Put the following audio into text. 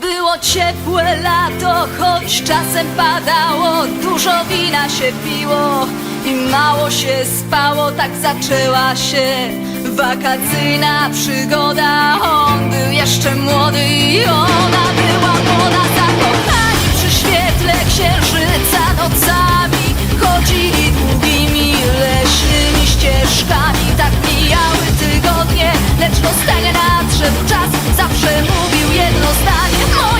Było ciepłe lato, choć czasem padało, dużo wina się piło i mało się spało, tak zaczęła się wakacyjna przygoda. On był jeszcze Czas, zawsze mówił jedno zdanie.